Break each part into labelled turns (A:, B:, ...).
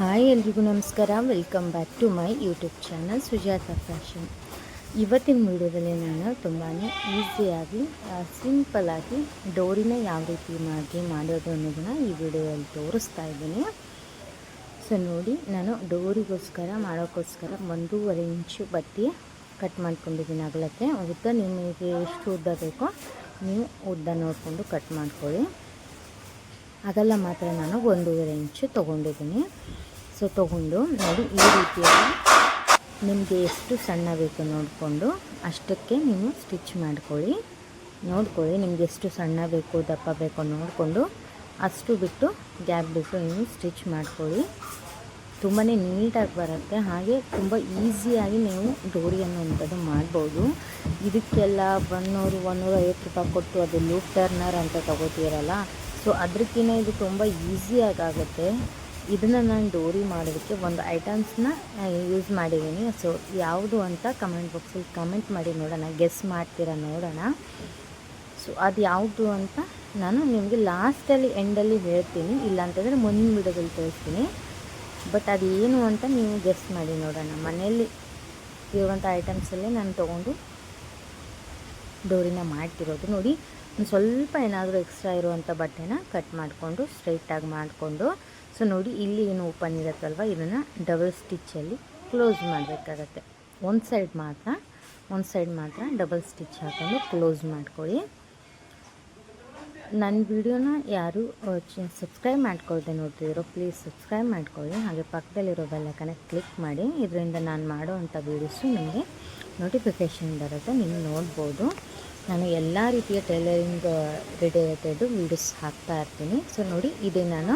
A: Hi ಎಲ್ರಿಗೂ ನಮಸ್ಕಾರ. Welcome back to my YouTube channel Sujata fashion ಇವತ್ತಿನ ವಿಡಿಯೋದಲ್ಲಿ ನಾನು ತುಂಬಾ ಈಸಿಯಾಗಿ ಸಿಂಪಲ್ಲಾಗಿ ಡೋರಿನ ಯಾವ ರೀತಿ ಮಾಡಿ ಮಾಡೋದು ಅನ್ನೋದನ್ನು ಈ ವಿಡಿಯೋದಲ್ಲಿ ತೋರಿಸ್ತಾ ಇದ್ದೀನಿ. ಸೊ ನೋಡಿ, ನಾನು ಡೋರಿಗೋಸ್ಕರ, ಮಾಡೋಕ್ಕೋಸ್ಕರ ಒಂದೂವರೆ ಇಂಚು ಬತ್ತಿ ಕಟ್ ಮಾಡ್ಕೊಂಡಿದ್ದೀನಿ ಅಗಲಕ್ಕೆ. ಉದ್ದ ನಿಮಗೆ ಎಷ್ಟು ಉದ್ದ ಬೇಕೋ ನೀವು ಉದ್ದ ನೋಡಿಕೊಂಡು ಕಟ್ ಮಾಡ್ಕೊಳ್ಳಿ. ಅಗಲ ಮಾತ್ರ ನಾನು ಒಂದೂವರೆ ಇಂಚು ತೊಗೊಂಡಿದ್ದೀನಿ. ಸೊ ತೊಗೊಂಡು ನೋಡಿ ಈ ರೀತಿಯಾಗಿ ನಿಮಗೆ ಎಷ್ಟು ಸಣ್ಣ ಬೇಕು ನೋಡಿಕೊಂಡು ಅಷ್ಟಕ್ಕೆ ನೀವು ಸ್ಟಿಚ್ ಮಾಡ್ಕೊಳ್ಳಿ. ನೋಡ್ಕೊಳ್ಳಿ ನಿಮ್ಗೆ ಎಷ್ಟು ಸಣ್ಣ ಬೇಕು, ದಪ್ಪ ಬೇಕು ನೋಡಿಕೊಂಡು ಅಷ್ಟು ಬಿಟ್ಟು ಗ್ಯಾಪ್ ಬಿಟ್ಟು ನೀವು ಸ್ಟಿಚ್ ಮಾಡ್ಕೊಳ್ಳಿ. ತುಂಬಾ ನೀಟಾಗಿ ಬರುತ್ತೆ. ಹಾಗೆ ತುಂಬ ಈಸಿಯಾಗಿ ನೀವು ಡೋರಿ ಅನ್ನುವಂಥದ್ದು ಮಾಡ್ಬೋದು. ಇದಕ್ಕೆಲ್ಲ ಒನ್ನೂರ ಐವತ್ತು ರೂಪಾಯಿ ಕೊಟ್ಟು ಅದು ಲೂಪ್ ಟರ್ನರ್ ಅಂತ ತಗೋತೀರಲ್ಲ, ಸೊ ಅದಕ್ಕಿಂತ ಇದು ತುಂಬ ಈಸಿಯಾಗಿ ಆಗುತ್ತೆ. ಇದನ್ನು ನಾನು ಡೋರಿ ಮಾಡೋದಕ್ಕೆ ಒಂದು ಐಟಮ್ಸ್ನ ಯೂಸ್ ಮಾಡಿದ್ದೀನಿ ಸೊ ಯಾವುದು ಅಂತ ಕಮೆಂಟ್ ಬಾಕ್ಸಲ್ಲಿ ಕಮೆಂಟ್ ಮಾಡಿ ನೋಡೋಣ. ಗೆಸ್ ಮಾಡ್ತೀರಾ ನೋಡೋಣ. ಸೊ ಅದು ಯಾವುದು ಅಂತ ನಾನು ನಿಮಗೆ ಲಾಸ್ಟಲ್ಲಿ ಎಂಡಲ್ಲಿ ಹೇಳ್ತೀನಿ. ಇಲ್ಲ ಅಂತಂದರೆ ಮುಂದಿನ ವಿಡಿಯೋದಲ್ಲಿ ತೋರಿಸ್ತೀನಿ. ಬಟ್ ಅದು ಏನು ಅಂತ ನೀವು ಗೆಸ್ ಮಾಡಿ ನೋಡೋಣ. ಮನೆಯಲ್ಲಿ ಇರುವಂಥ ಐಟಮ್ಸಲ್ಲೇ ನಾನು ತೊಗೊಂಡು ಡೋರಿನ ಮಾಡ್ತಿರೋದು ನೋಡಿ. ಒಂದು ಸ್ವಲ್ಪ ಏನಾದರೂ ಎಕ್ಸ್ಟ್ರಾ ಇರುವಂಥ ಬಟ್ಟೆನ ಕಟ್ ಮಾಡಿಕೊಂಡು ಸ್ಟ್ರೈಟಾಗಿ ಮಾಡಿಕೊಂಡು ಸೊ ನೋಡಿ, ಇಲ್ಲಿ ಏನು ಓಪನ್ ಇರುತ್ತಲ್ವ? ಇದನ್ನು ಡಬಲ್ ಸ್ಟಿಚ್ಚಲ್ಲಿ ಕ್ಲೋಸ್ ಮಾಡಬೇಕಾಗತ್ತೆ. ಒಂದು ಸೈಡ್ ಮಾತ್ರ, ಒಂದು ಸೈಡ್ ಮಾತ್ರ ಡಬಲ್ ಸ್ಟಿಚ್ ಹಾಕೊಂಡು ಕ್ಲೋಸ್ ಮಾಡ್ಕೊಳ್ಳಿ. ನನ್ನ ವಿಡಿಯೋನ ಯಾರು ಸಬ್ಸ್ಕ್ರೈಬ್ ಮಾಡ್ಕೊಳ್ದೆ ನೋಡ್ತಿದ್ದೀರೋ ಪ್ಲೀಸ್ ಸಬ್ಸ್ಕ್ರೈಬ್ ಮಾಡ್ಕೊಳ್ಳಿ. ಹಾಗೆ ಪಕ್ಕದಲ್ಲಿರೋ ಬೆಲ್ಲಕ್ಕನ ಕ್ಲಿಕ್ ಮಾಡಿ. ಇದರಿಂದ ನಾನು ಮಾಡೋವಂಥ ವೀಡಿಯೋಸು ನಿಮಗೆ ನೋಟಿಫಿಕೇಷನ್ ಬರುತ್ತೆ. ನೀವು ನೋಡ್ಬೋದು. ನಾನು ಎಲ್ಲ ರೀತಿಯ ಟೈಲರಿಂಗ್ ರಿಲೇಟೆಡು ವೀಡಿಯೋಸ್ ಹಾಕ್ತಾ ಇರ್ತೀನಿ. ಸೊ ನೋಡಿ, ಇದೇ ನಾನು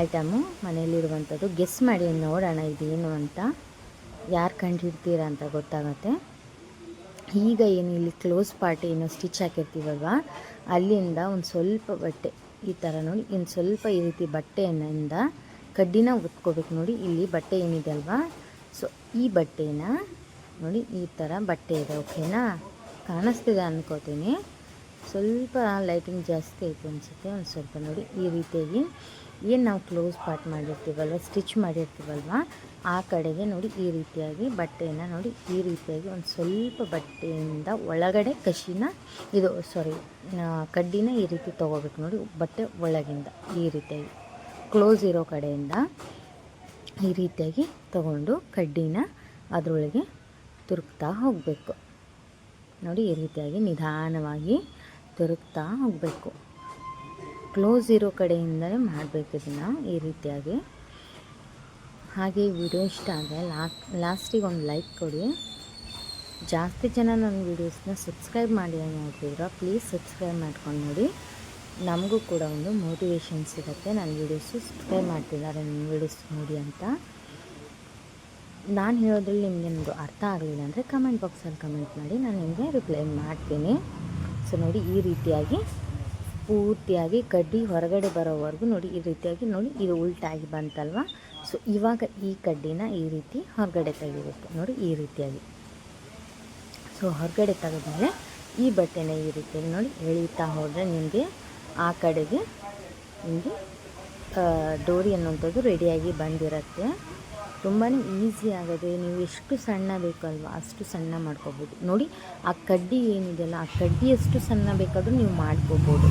A: ಐಟಮು ಮನೆಯಲ್ಲಿರುವಂಥದ್ದು ಗೆಸ್ ಮಾಡಿ ನೋಡೋಣ ಇದೇನು ಅಂತ. ಯಾರು ಕಂಡುಹಿಡ್ತೀರ ಅಂತ ಗೊತ್ತಾಗುತ್ತೆ. ಈಗ ಏನು ಇಲ್ಲಿ ಕ್ಲೋಸ್ ಪಾರ್ಟ್ ಏನು ಸ್ಟಿಚ್ ಹಾಕಿರ್ತೀವಲ್ವ? ಅಲ್ಲಿಂದ ಒಂದು ಸ್ವಲ್ಪ ಬಟ್ಟೆ ಈ ಥರ ನೋಡಿ ಇನ್ನು ಸ್ವಲ್ಪ ಈ ರೀತಿ ಬಟ್ಟೆಯಿಂದ ಕಡ್ಡಿನ ಒತ್ಕೋಬೇಕು ನೋಡಿ, ಇಲ್ಲಿ ಬಟ್ಟೆ ಏನಿದೆ ಅಲ್ವಾ? ಸೊ ಈ ಬಟ್ಟೆನ ನೋಡಿ, ಈ ಥರ ಬಟ್ಟೆ ಇದೆ ಓಕೆನಾ ಕಾಣಿಸ್ತಿದೆ ಅಂದ್ಕೋತೀನಿ ಸ್ವಲ್ಪ ಲೈಟಿಂಗ್ ಜಾಸ್ತಿ ಆಯಿತು ಅನಿಸುತ್ತೆ, ಒಂದು ಸ್ವಲ್ಪ ನೋಡಿ ಈ ರೀತಿಯಾಗಿ. ಏನು ನಾವು ಕ್ಲೋಸ್ ಪಾರ್ಟ್ ಮಾಡಿರ್ತೀವಲ್ವ ಸ್ಟಿಚ್ ಮಾಡಿರ್ತೀವಲ್ವ, ಆ ಕಡೆಗೆ ನೋಡಿ ಈ ರೀತಿಯಾಗಿ ಬಟ್ಟೆಯನ್ನು ನೋಡಿ ಈ ರೀತಿಯಾಗಿ ಒಂದು ಸ್ವಲ್ಪ ಬಟ್ಟೆಯಿಂದ ಒಳಗಡೆ ಕಶಿನ ಇದು ಸಾರಿ ಕಡ್ಡಿನ ಈ ರೀತಿ ತೊಗೋಬೇಕು ನೋಡಿ ಬಟ್ಟೆ ಒಳಗಿಂದ ಈ ರೀತಿಯಾಗಿ. ಕ್ಲೋಸ್ ಇರೋ ಕಡೆಯಿಂದ ಈ ರೀತಿಯಾಗಿ ತಗೊಂಡು ಕಡ್ಡಿನ ಅದರೊಳಗೆ ತುರುಕ್ತಾ ಹೋಗಬೇಕು. ನೋಡಿ ಈ ರೀತಿಯಾಗಿ ನಿಧಾನವಾಗಿ ತುರುಕ್ತಾ ಹೋಗಬೇಕು. ಕ್ಲೋಸ್ ಇರೋ ಕಡೆಯಿಂದಲೇ ಮಾಡಬೇಕು ಇದನ್ನು ಈ ರೀತಿಯಾಗಿ. ಹಾಗೆ ವಿಡಿಯೋ ಇಷ್ಟ ಆದರೆ ಲಾಸ್ಟಿಗೆ ಒಂದು ಲೈಕ್ ಕೊಡಿ. ಜಾಸ್ತಿ ಜನ ನನ್ನ ವೀಡಿಯೋಸ್ನ ಸಬ್ಸ್ಕ್ರೈಬ್ ಮಾಡಿ ನೋಡ್ತಿದ್ರು ಪ್ಲೀಸ್ ಸಬ್ಸ್ಕ್ರೈಬ್ ಮಾಡ್ಕೊಂಡು ನೋಡಿ. ನಮಗೂ ಕೂಡ ಒಂದು ಮೋಟಿವೇಶನ್ ಸಿಗುತ್ತೆ. ನನ್ನ ವೀಡಿಯೋಸು ಸಬ್ಸ್ಕ್ರೈಬ್ ಮಾಡ್ತಿದ್ದಾರೆ ನನ್ನ ವೀಡಿಯೋಸ್ ನೋಡಿ ಅಂತ. ನಾನು ಹೇಳೋದ್ರಲ್ಲಿ ನಿಮಗೆ ಏನಾದರೂ ಅರ್ಥ ಆಗಲಿಲ್ಲ ಅಂದರೆ ಕಮೆಂಟ್ ಬಾಕ್ಸಲ್ಲಿ ಕಮೆಂಟ್ ಮಾಡಿ, ನಾನು ನಿಮಗೆ ರಿಪ್ಲೈ ಮಾಡ್ತೀನಿ. ಸೊ ನೋಡಿ ಈ ರೀತಿಯಾಗಿ ಪೂರ್ತಿಯಾಗಿ ಕಡ್ಡಿ ಹೊರಗಡೆ ಬರೋವರೆಗೂ ನೋಡಿ ಈ ರೀತಿಯಾಗಿ ನೋಡಿ ಇದು ಉಲ್ಟಾಗಿ ಬಂತಲ್ವ? ಸೊ ಇವಾಗ ಈ ಕಡ್ಡಿನ ಈ ರೀತಿ ಹೊರಗಡೆ ತೆಗಿಬೇಕು ನೋಡಿ ಈ ರೀತಿಯಾಗಿ. ಸೊ ಹೊರಗಡೆ ತೆಗೆದ್ಮೇಲೆ ಈ ಬಟ್ಟೆನ ಈ ರೀತಿಯಾಗಿ ನೋಡಿ ಎಳೀತಾ ಹೋದರೆ ನಿಮಗೆ ಆ ಕಡೆಗೆ ನಿಮಗೆ ಡೋರಿ ಅನ್ನುವಂಥದ್ದು ರೆಡಿಯಾಗಿ ಬಂದಿರುತ್ತೆ. ತುಂಬಾ ಈಸಿ ಆಗಿದೆ ನೀವು ಎಷ್ಟು ಸಣ್ಣ ಬೇಕಲ್ವ ಅಷ್ಟು ಸಣ್ಣ ಮಾಡ್ಕೋಬೋದು. ನೋಡಿ, ಆ ಕಡ್ಡಿ ಏನಿದೆಯಲ್ಲ, ಆ ಕಡ್ಡಿ ಎಷ್ಟು ಸಣ್ಣ ಬೇಕಾದರೂ ನೀವು ಮಾಡ್ಕೋಬೋದು.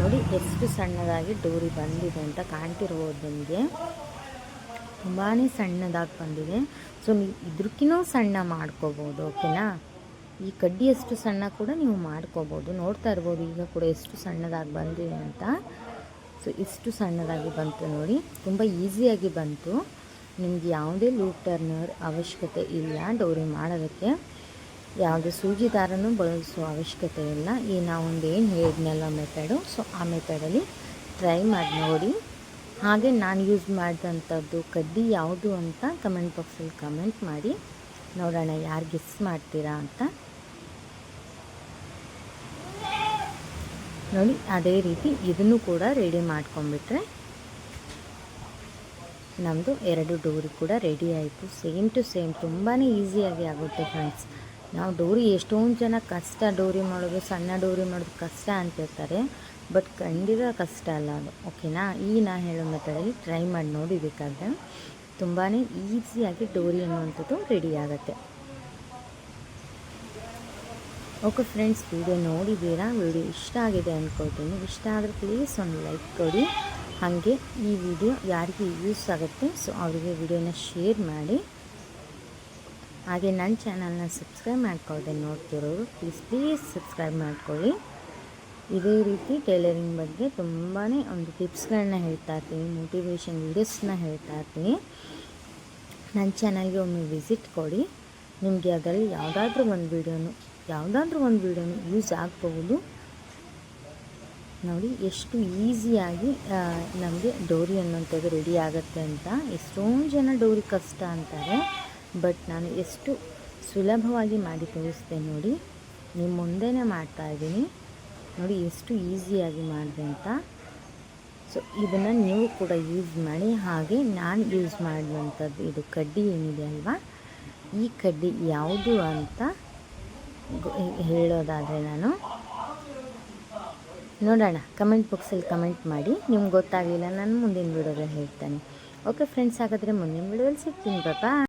A: ನೋಡಿ, ಎಷ್ಟು ಸಣ್ಣದಾಗಿ ಡೋರಿ ಬಂದಿದೆ ಅಂತ ಕಾಣ್ತಿರ್ಬೋದು ನಿಮಗೆ ತುಂಬಾ ಸಣ್ಣದಾಗಿ ಬಂದಿದೆ. ಸೊ, ನೀವು ಇದ್ರಕ್ಕಿನ್ನೂ ಸಣ್ಣ ಮಾಡ್ಕೋಬೋದು, ಓಕೆನಾ? ಈ ಕಡ್ಡಿ ಎಷ್ಟು ಸಣ್ಣ ಕೂಡ ನೀವು ಮಾಡ್ಕೋಬೋದು. ನೋಡ್ತಾ ಇರ್ಬೋದು, ಈಗ ಕೂಡ ಎಷ್ಟು ಸಣ್ಣದಾಗಿ ಬಂದಿದೆ ಅಂತ. ಸೊ, ಇಷ್ಟು ಸಣ್ಣದಾಗಿ ಬಂತು ನೋಡಿ. ತುಂಬ ಈಸಿಯಾಗಿ ಬಂತು. ನಿಮ್ಗೆ ಯಾವುದೇ ಲೂಪ್ ಟರ್ನರ್ ಅವಶ್ಯಕತೆ ಇಲ್ಲ ಡೋರಿ ಮಾಡೋದಕ್ಕೆ ಯಾವುದೇ ಸೂಜಿ ದಾರನೂ ಬಳಸೋ ಅವಶ್ಯಕತೆ ಇಲ್ಲ. ಈ ನಾವೊಂದು ಏನು ಹೇಳಿದ್ನಲ್ಲ ಮೆಥಡು, ಸೊ ಆ ಮೆಥಡಲ್ಲಿ ಟ್ರೈ ಮಾಡಿ ನೋಡಿ. ಹಾಗೆ ನಾನು ಯೂಸ್ ಮಾಡಿದಂಥದ್ದು ಕಡ್ಡಿ ಯಾವುದು ಅಂತ ಕಮೆಂಟ್ ಬಾಕ್ಸಲ್ಲಿ ಕಮೆಂಟ್ ಮಾಡಿ. ನೋಡೋಣ ಯಾರು ಗೆಸ್ ಮಾಡ್ತೀರಾ ಅಂತ. ನೋಡಿ, ಅದೇ ರೀತಿ ಇದನ್ನು ಕೂಡ ರೆಡಿ ಮಾಡ್ಕೊಂಬಿಟ್ರೆ ನಮ್ಮದು ಎರಡು ಡೋರಿ ಕೂಡ ರೆಡಿ ಆಯಿತು. ಸೇಮ್ ಟು ಸೇಮ್ ತುಂಬಾ ಈಸಿಯಾಗಿ ಆಗುತ್ತೆ ಫ್ರೆಂಡ್ಸ್ ನಾವು ಡೋರಿ ಎಷ್ಟೊಂದು ಜನ ಕಷ್ಟ ಡೋರಿ ಮಾಡೋದು, ಸಣ್ಣ ಡೋರಿ ಮಾಡೋದು ಕಷ್ಟ ಅಂತಿರ್ತಾರೆ ಬಟ್ ಖಂಡಿತ ಕಷ್ಟ ಅಲ್ಲ ಅದು. ಓಕೆನಾ ಈ ನಾ ಹೇಳೋ ಮೆಥಡಲ್ಲಿ ಟ್ರೈ ಮಾಡಿ ನೋಡಿ ಬೇಕಾದರೆ ತುಂಬಾ ಈಸಿಯಾಗಿ ಡೋರಿ ಅನ್ನುವಂಥದ್ದು ರೆಡಿ ಆಗುತ್ತೆ. ಓಕೆ ಫ್ರೆಂಡ್ಸ್ ವಿಡಿಯೋ ನೋಡಿದ್ದೀರಾ? ವಿಡಿಯೋ ಇಷ್ಟ ಆಗಿದೆ ಅಂದ್ಕೊಳ್ತೀನಿ ಇಷ್ಟ ಆದರೆ ಪ್ಲೀಸ್ ಒಂದು ಲೈಕ್ ಕೊಡಿ. ಹಾಗೆ ಈ ವಿಡಿಯೋ ಯಾರಿಗೆ ಯೂಸ್ ಆಗುತ್ತೆ ಸೊ ಅವರಿಗೆ ವಿಡಿಯೋನ ಶೇರ್ ಮಾಡಿ. ಹಾಗೆ ನನ್ನ ಚಾನಲ್ನ ಸಬ್ಸ್ಕ್ರೈಬ್ ಮಾಡ್ಕೊಳ್ಳದೆ ನೋಡ್ತಿರೋರು ಪ್ಲೀಸ್ ಪ್ಲೀಸ್ ಸಬ್ಸ್ಕ್ರೈಬ್ ಮಾಡ್ಕೊಳ್ಳಿ. ಇದೇ ರೀತಿ ಟೈಲರಿಂಗ್ ಬಗ್ಗೆ ತುಂಬಾ ಒಂದು ಟಿಪ್ಸ್ಗಳನ್ನ ಹೇಳ್ತಾ ಇರ್ತೀನಿ ಮೋಟಿವೇಶನ್ ವೀಡಿಯೋಸ್ನ ಹೇಳ್ತಾ ಇರ್ತೀನಿ. ನನ್ನ ಚಾನಲ್ಗೆ ಒಮ್ಮೆ ವಿಸಿಟ್ ಕೊಡಿ. ನಿಮಗೆ ಅದರಲ್ಲಿ ಯಾವುದಾದ್ರೂ ಒಂದು ವೀಡಿಯೋನು ಯಾವುದಾದ್ರೂ ಒಂದು ವೀಡಿಯೋನು ಯೂಸ್ ಆಗಬಹುದು. ನೋಡಿ ಎಷ್ಟು ಈಸಿಯಾಗಿ ನಮಗೆ ಡೋರಿ ಅನ್ನೋಂಥದ್ದು ರೆಡಿ ಆಗುತ್ತೆ ಅಂತ. ಎಷ್ಟೊಂದು ಜನ ಡೋರಿ ಕಷ್ಟ ಅಂತಾರೆ ಬಟ್ ನಾನು ಎಷ್ಟು ಸುಲಭವಾಗಿ ಮಾಡಿ ತೋರಿಸ್ದೆ ನೋಡಿ. ನಿಮ್ಮ ಮುಂದೆನೇ ಮಾಡ್ತಾಯಿದ್ದೀನಿ ನೋಡಿ ಎಷ್ಟು ಈಸಿಯಾಗಿ ಮಾಡಿದೆ ಅಂತ. ಸೊ ಇದನ್ನು ನೀವು ಕೂಡ ಯೂಸ್ ಮಾಡಿ, ಹಾಗೆ ನಾನು ಯೂಸ್ ಮಾಡುವಂಥದ್ದು ಇದು ಕಡ್ಡಿ ಏನಿದೆ ಅಲ್ವಾ? ಈ ಕಡ್ಡಿ ಯಾವುದು ಅಂತ ಹೇಳೋದಾದರೆ ನಾನು ನೋಡೋಣ. ಕಮೆಂಟ್ ಬಾಕ್ಸಲ್ಲಿ ಕಮೆಂಟ್ ಮಾಡಿ. ನಿಮ್ಗೆ ಗೊತ್ತಾಗಲಿಲ್ಲ, ನಾನು ಮುಂದಿನ ವಿಡಿಯೋದಲ್ಲಿ ಹೇಳ್ತೇನೆ. ಓಕೆ ಫ್ರೆಂಡ್ಸ್ ಹಾಗಾದರೆ ಮುಂದಿನ ವಿಡಿಯೋದಲ್ಲಿ ಸಿಗ್ತೀನಿ. ಬಾಬಾ